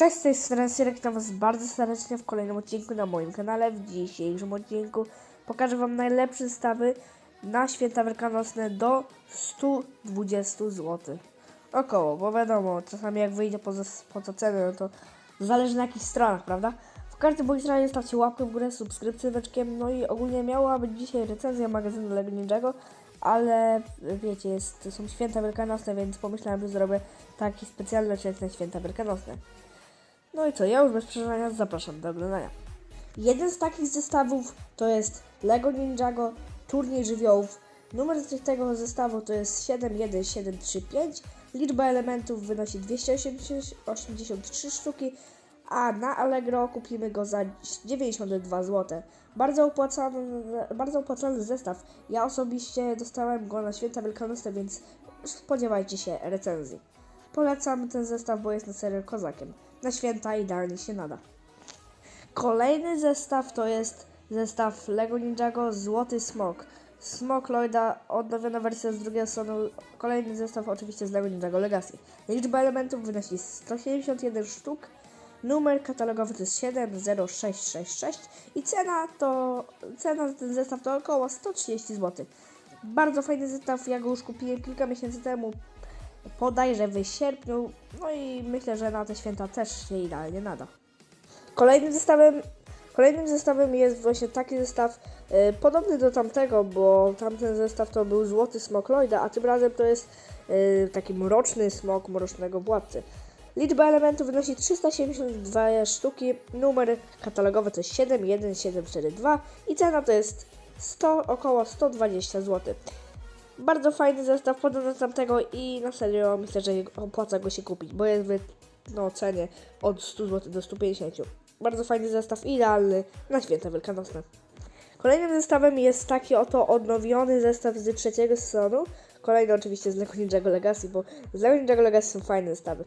Cześć, z tej strony witam was bardzo serdecznie w kolejnym odcinku na moim kanale. W dzisiejszym odcinku pokażę wam najlepsze zestawy na święta wielkanocne do 120 zł. Około, bo wiadomo, czasami jak wyjdzie poza, poza cenę, no to zależy na jakich stronach, prawda? W każdym bądź razie stawcie łapkę w górę, subskrypcję weczkiem, no i ogólnie miała być dzisiaj recenzja magazynu Lego ale wiecie, jest, są święta wielkanocne, więc pomyślałem, że zrobię taki specjalny odcinek na święta wielkanocne. No i co, ja już bez przedłużania zapraszam do oglądania. Jeden z takich zestawów to jest Lego Ninjago Turniej Żywiołów. Numer tego zestawu to jest 71735. Liczba elementów wynosi 283 sztuki, a na Allegro kupimy go za 92 zł. Bardzo opłacony, bardzo opłacony zestaw. Ja osobiście dostałem go na święta wielkanocne, więc spodziewajcie się recenzji. Polecam ten zestaw, bo jest na serio kozakiem. Na święta idealnie się nada. Kolejny zestaw to jest zestaw Lego Ninjago Złoty Smok. Smok Lloyda, odnowiona wersja z drugiej strony. Kolejny zestaw oczywiście z Lego Ninjago Legacy. Liczba elementów wynosi 171 sztuk. Numer katalogowy to jest 70666 i cena to cena za ten zestaw to około 130 zł. Bardzo fajny zestaw, ja go już kupiłem kilka miesięcy temu, podajże w sierpniu, no i myślę, że na te święta też się idealnie nada. Kolejnym zestawem, kolejnym zestawem jest właśnie taki zestaw e, podobny do tamtego, bo tamten zestaw to był złoty smok Lloyda, a tym razem to jest e, taki mroczny smok mrocznego władcy. Liczba elementów wynosi 372 sztuki, numer katalogowy to jest 71742 i cena to jest 100, około 120 zł. Bardzo fajny zestaw, podobny do tamtego i na serio myślę, że opłaca go się kupić, bo jest w no, cenie od 100 zł do 150. Bardzo fajny zestaw, idealny na święta wielkanocne. Kolejnym zestawem jest taki oto odnowiony zestaw z trzeciego sezonu. Kolejny oczywiście z Lego Ninjago Legacy, bo z Lego Ninjago Legacy są fajne zestawy.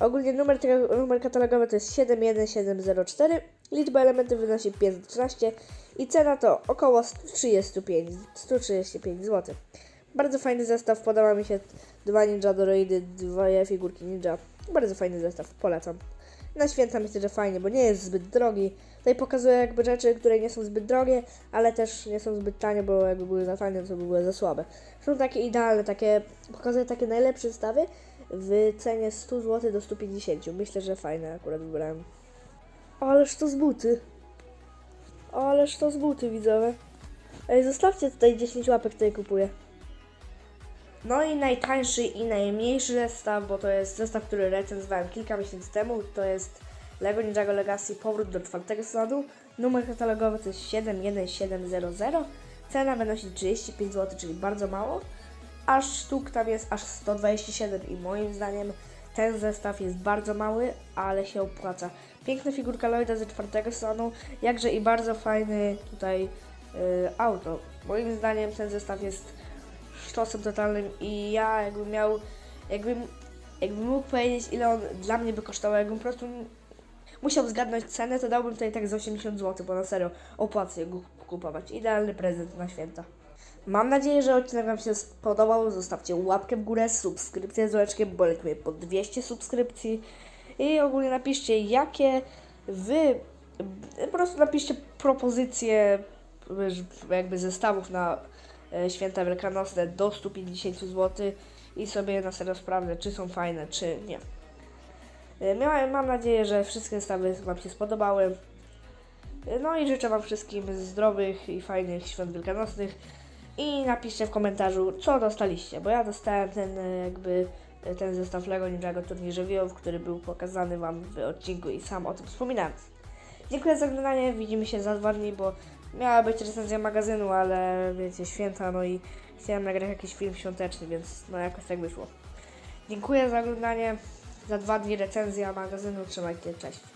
Ogólnie numer, numer katalogowy to jest 71704, liczba elementów wynosi 513 i cena to około 135, 135 zł. Bardzo fajny zestaw, podoba mi się dwa ninja droidy, dwie figurki ninja. Bardzo fajny zestaw, polecam. Na święta myślę, że fajnie, bo nie jest zbyt drogi. Tutaj pokazuję jakby rzeczy, które nie są zbyt drogie, ale też nie są zbyt tanie, bo jakby były za tanie, to by były za słabe. Są takie idealne, takie, pokazuję takie najlepsze zestawy w cenie 100 zł do 150. Myślę, że fajne akurat wybrałem. Ależ to z buty. Ależ to z buty, widzowie. Ej, zostawcie tutaj 10 łapek, tutaj kupuję. No i najtańszy i najmniejszy zestaw, bo to jest zestaw, który recenzowałem kilka miesięcy temu, to jest Lego Ninjago Legacy Powrót do czwartego sezonu. Numer katalogowy to jest 71700. Cena wynosi 35 zł, czyli bardzo mało. Aż sztuk tam jest aż 127 i moim zdaniem ten zestaw jest bardzo mały, ale się opłaca. Piękna figurka Lloyda ze czwartego sezonu, jakże i bardzo fajny tutaj yy, auto. Moim zdaniem ten zestaw jest sztosem totalnym i ja jakbym miał, jakbym, jakbym mógł powiedzieć ile on dla mnie by kosztował, jakbym po prostu musiał zgadnąć cenę, to dałbym tutaj tak z 80 zł, bo na serio opłaca się go kupować. Idealny prezent na święta. Mam nadzieję, że odcinek Wam się spodobał. Zostawcie łapkę w górę, subskrypcję z dzwoneczkiem, bo lecimy po 200 subskrypcji. I ogólnie napiszcie, jakie Wy, po prostu napiszcie propozycje jakby zestawów na święta wielkanocne do 150 zł i sobie na serio sprawdzę, czy są fajne, czy nie. E, Miałem, mam nadzieję, że wszystkie zestawy Wam się spodobały. E, No i życzę Wam wszystkim zdrowych i fajnych świąt wielkanocnych. I napiszcie w komentarzu, co dostaliście, bo ja dostałem ten e, jakby e, ten zestaw Lego Ninjago Turniej Żywiołów, który był pokazany Wam w odcinku i sam o tym wspominałem. Dziękuję za oglądanie, widzimy się za dwa dni, bo miała być recenzja magazynu, ale wiecie, święta, no i chciałem nagrać jakiś film świąteczny, więc no jakoś tak wyszło. Dziękuję za oglądanie, za dwa dni recenzja magazynu, trzymajcie, cześć.